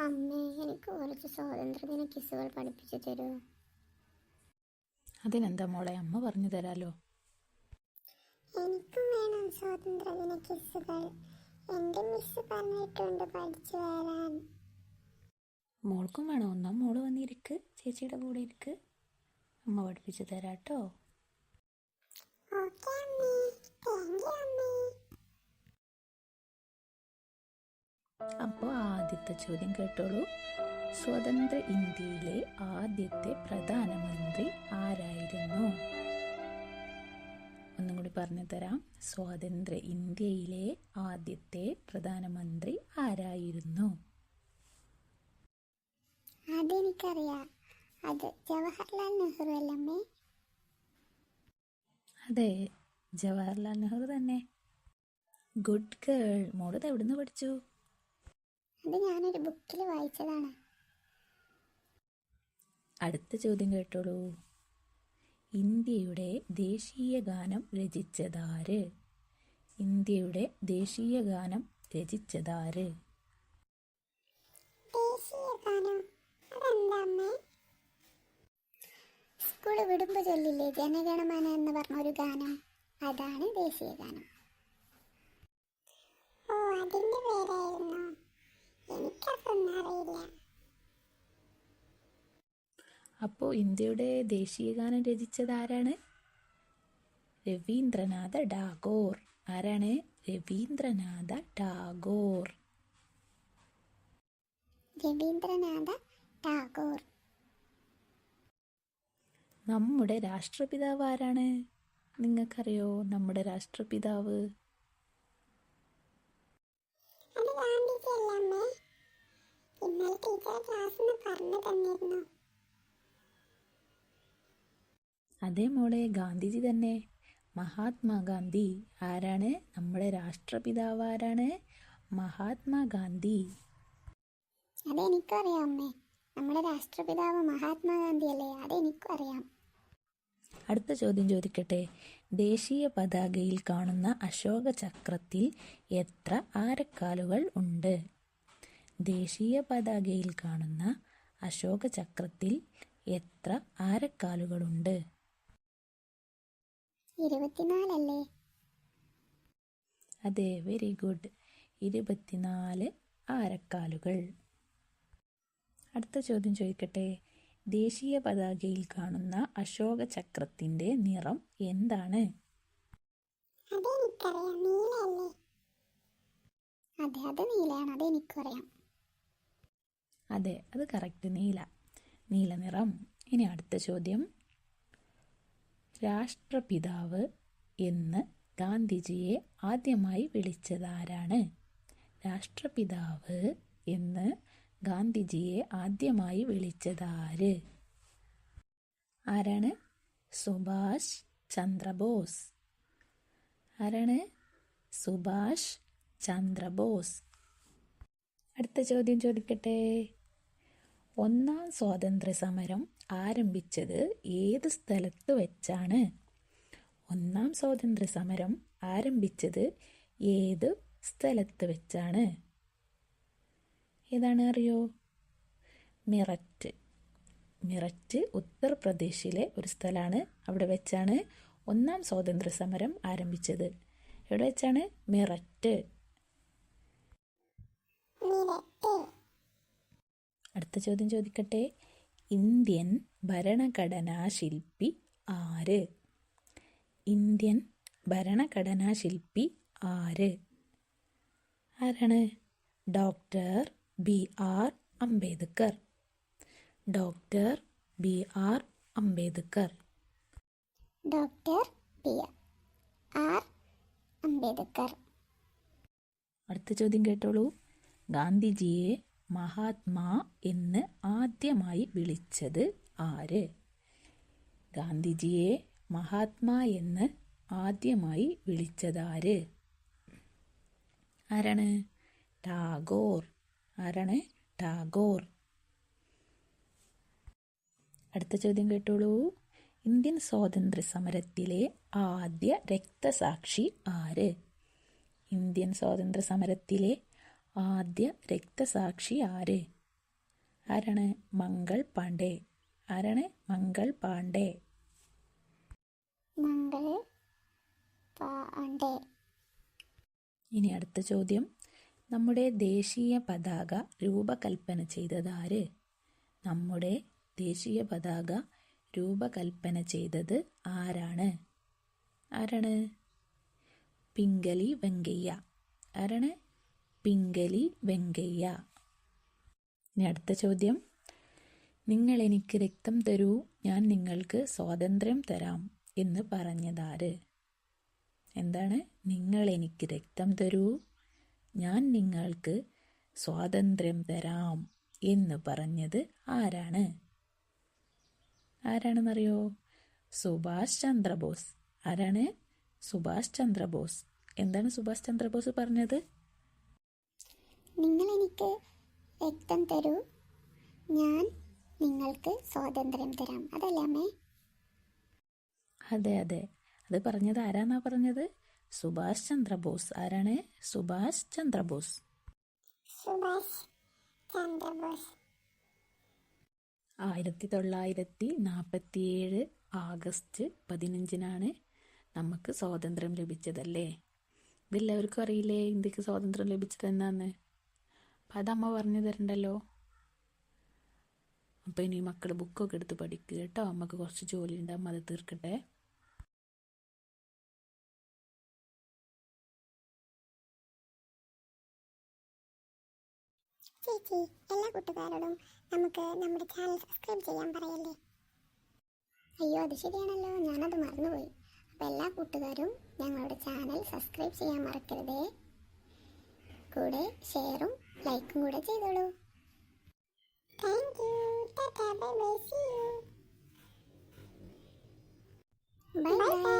അമ്മേ എനിക്ക് കുറച്ച് സ്വാതന്ത്ര്യദിന കിസ്സുകൾ പഠിപ്പിച്ചു തരൂ അതിനെന്താ മോളെ? അമ്മ പറഞ്ഞു തരാലോ. എനിക്കും വേണം സ്വാതന്ത്ര്യദിന കിസ്സുകൾ എന്റെ മിസ് പറഞ്ഞിട്ടുണ്ട് പഠിച്ചു വരാൻ. മോൾക്കും വേണോ. ഒന്നാം മോൾ വന്നിരിക്ക്. ചേച്ചിയുടെ കൂടെ ഇരിക്ക്. അമ്മ പഠിപ്പിച്ചു തരാട്ടോ. ഓക്കെ അമ്മേ. താങ്ക് യു അമ്മേ. അപ്പോൾ ആദ്യത്തെ ചോദ്യം കേട്ടോളൂ. സ്വതന്ത്ര ഇന്ത്യയിലെ ആദ്യത്തെ പ്രധാനമന്ത്രി ആരായിരുന്നു? ഒന്നും കൂടി പറഞ്ഞു തരാം. സ്വാതന്ത്ര്യ ഇന്ത്യയിലെ ആദ്യത്തെ പ്രധാനമന്ത്രി ആരായിരുന്നു? അതെനിക്കറിയാം അത് ജവഹർലാൽ നെഹ്റു അല്ലമ്മേ അതെ ജവഹർലാൽ നെഹ്റു തന്നെ. Good girl. മോളത് എവിടുന്ന് പഠിച്ചു? അത് ഞാനൊരു ബുക്കിൽ വായിച്ചതാണ്. അടുത്ത ചോദ്യം കേട്ടോളൂ. ഇന്ത്യയുടെ ദേശീയ ഗാനം രചിച്ചതാര്? ഇന്ത്യയുടെ ദേശീയ ഗാനം രചിച്ചതാര്? ദേശീയ ഗാനം അതെന്താ അമ്മേ സ്കൂൾ വിടുമ്പോ ചൊല്ലില്ലേ ജനഗണമന എന്ന് പറഞ്ഞ ഒരു ഗാനം. അതാണ് ദേശീയ ഗാനം. ഓ അതിന്റെ പേരായിരുന്നു എനിക്കതൊന്നും അറിയില്ല അപ്പോൾ ഇന്ത്യയുടെ ദേശീയ ഗാനം രചിച്ചത് ആരാണ് രവീന്ദ്രനാഥ ടാഗോർ. ആരാണ്? രവീന്ദ്രനാഥ ടാഗോർ. രവീന്ദ്രനാഥ ടാഗോർ. നമ്മുടെ രാഷ്ട്രപിതാവ് ആരാണ്? നിങ്ങൾക്കറിയോ നമ്മുടെ രാഷ്ട്രപിതാവ് അത് ഗാന്ധിജി അല്ല അമ്മേ ഇന്നലെ ടീച്ചർ ക്ലാസ്സിന് പറഞ്ഞു തന്നിരുന്നു അതേ മോളെ ഗാന്ധിജി തന്നെ. മഹാത്മാഗാന്ധി ആരാണ്? നമ്മുടെ രാഷ്ട്രപിതാവ് ആരാണ്? മഹാത്മാഗാന്ധി അതെനിക്കും അറിയാം അമ്മേ. നമ്മുടെ രാഷ്ട്രപിതാവ് മഹാത്മാഗാന്ധി അല്ലേ? അതെനിക്കും അറിയാം. അടുത്ത ചോദ്യം ചോദിക്കട്ടെ. ദേശീയ പതാകയിൽ കാണുന്ന അശോക ചക്രത്തിൽ എത്ര ആരക്കാലുകൾ ഉണ്ട്? ദേശീയ പതാകയിൽ കാണുന്ന അശോക ചക്രത്തിൽ എത്ര ആരക്കാലുകളുണ്ട്? ഇരുപത്തിനാലല്ലേ? അതെ വെരി ഗുഡ് ഇരുപത്തിനാല് ആരക്കാലുകൾ. അടുത്ത ചോദ്യം ചോദിക്കട്ടെ. ദേശീയ പതാകയിൽ കാണുന്ന അശോക ചക്രത്തിന്റെ നിറം എന്താണ്? അതേനിക്കറിയ നീല അല്ലേ അതെ അത് നീലയാണ് അതെനിക്കറിയാം. അതെ അത് കറക്റ്റ് നീല. നീല നിറം. ഇനി അടുത്ത ചോദ്യം. രാഷ്ട്രപിതാവ് എന്ന് ഗാന്ധിജിയെ ആദ്യമായി വിളിച്ചതാരാണ്? രാഷ്ട്രപിതാവ് എന്ന് ഗാന്ധിജിയെ ആദ്യമായി വിളിച്ചതാര്? ആരാണ്? സുഭാഷ് ചന്ദ്രബോസ്. ആരാണ്? സുഭാഷ് ചന്ദ്രബോസ്. അടുത്ത ചോദ്യം ചോദിക്കട്ടെ. ഒന്നാം സ്വാതന്ത്ര്യ സമരം ആരംഭിച്ചത് ഏത് സ്ഥലത്ത് വെച്ചാണ്? ഒന്നാം സ്വാതന്ത്ര്യ സമരം ആരംഭിച്ചത് ഏത് സ്ഥലത്ത് വെച്ചാണ്? ഏതാണ് അറിയോ? മിററ്റ്. മിററ്റ് ഉത്തർപ്രദേശിലെ ഒരു സ്ഥലമാണ് അവിടെ വെച്ചാണ് ഒന്നാം സ്വാതന്ത്ര്യ സമരം ആരംഭിച്ചത്. എവിടെ വെച്ചാണ്? മിററ്റ്. അടുത്ത ചോദ്യം ചോദിക്കട്ടെ? ഇന്ത്യൻ ഭരണഘടനാ ശില്പി ആര്? ഇന്ത്യൻ ഭരണഘടനാ ശില്പി ആര്? ആരാണ്? Doctor B R Ambedkar. Doctor B R Ambedkar. Doctor B R Ambedkar. അടുത്ത ചോദ്യം കേട്ടോളൂ. ഗാന്ധിജിയെ മഹാത്മാ എന്ന് ആദ്യമായി വിളിച്ചത് ആര്? ഗാന്ധിജിയെ മഹാത്മാ എന്ന് ആദ്യമായി വിളിച്ചതാര് ആരാണ്? ടാഗോർ. ആരാണ്? ടാഗോർ. അടുത്ത ചോദ്യം കേട്ടോളൂ. ഇന്ത്യൻ സ്വാതന്ത്ര്യ സമരത്തിലെ ആദ്യ രക്തസാക്ഷി ആര്? ഇന്ത്യൻ സ്വാതന്ത്ര്യ സമരത്തിലെ ആദ്യ രക്തസാക്ഷി ആര്? ആരാണ് മംഗൾ പാണ്ഡെ? ആരാണ് മംഗൾ പാണ്ഡെ? മംഗൾ പാണ്ഡെ. ഇനി അടുത്ത ചോദ്യം. നമ്മുടെ ദേശീയ പതാക രൂപകൽപ്പന ചെയ്തത് ആര് നമ്മുടെ ദേശീയ പതാക രൂപകൽപ്പന ചെയ്തത് ആരാണ്? ആരാണ്? പിംഗലി വെങ്കയ്യ. ആരാണ്? പിംഗലി വെങ്കയ്യ. ഇനി അടുത്ത ചോദ്യം. നിങ്ങൾ എനിക്ക് രക്തം തരൂ ഞാൻ നിങ്ങൾക്ക് സ്വാതന്ത്ര്യം തരാം എന്ന് പറഞ്ഞതാര്? എന്താണ്? നിങ്ങൾ എനിക്ക് രക്തം തരൂ ഞാൻ നിങ്ങൾക്ക് സ്വാതന്ത്ര്യം തരാം എന്ന് പറഞ്ഞത് ആരാണ്? ആരാണെന്നറിയോ? സുഭാഷ് ചന്ദ്രബോസ്. ആരാണ്? സുഭാഷ് ചന്ദ്രബോസ്. എന്താണ് സുഭാഷ് ചന്ദ്രബോസ് പറഞ്ഞത്? നിങ്ങൾ എനിക്ക് രക്തം തരൂ. ഞാൻ നിങ്ങൾക്ക് സ്വാതന്ത്ര്യം തരാം. അതല്ലേ അമ്മേ? അതെ അതെ. അത് പറഞ്ഞത് ആരാന്നാ പറഞ്ഞത്? സുഭാഷ് ചന്ദ്രബോസ്. ആരാണ്? സുഭാഷ് ചന്ദ്രബോസ്. സുഭാഷ് ചന്ദ്രബോസ്. ആയിരത്തി തൊള്ളായിരത്തി നാൽപ്പത്തിയേഴ് ആഗസ്റ്റ് പതിനഞ്ചിനാണ് നമുക്ക് സ്വാതന്ത്ര്യം ലഭിച്ചതല്ലേ? ഇതെല്ലാവർക്കും അറിയില്ലേ ഇന്ത്യയ്ക്ക് സ്വാതന്ത്ര്യം ലഭിച്ചത് എന്നാന്ന് അപ്പം അതമ്മ പറഞ്ഞു തരണ്ടല്ലോ? അപ്പോൾ ഇനി മക്കൾ ബുക്കൊക്കെ എടുത്ത് പഠിക്കുക കേട്ടോ. അമ്മയ്ക്ക് കുറച്ച് ജോലി ഉണ്ട് അമ്മ അത് തീർക്കട്ടെ. ചേച്ചി എല്ലാ കൂട്ടുകാരോടും നമുക്ക് നമ്മുടെ ചാനൽ സബ്സ്ക്രൈബ് ചെയ്യാൻ പറയല്ലേ? അയ്യോ അത് ശരിയാണല്ലോ. ഞാനത് മറന്നുപോയി. അപ്പോൾ എല്ലാ കൂട്ടുകാരും ഞങ്ങളുടെ ചാനൽ സബ്സ്ക്രൈബ് ചെയ്യാൻ മറക്കരുതേ. കൂടെ ഷെയറും ലൈക്കും കൂടെ ചെയ്തോളൂ. Thank you tata bye bye see you bye bye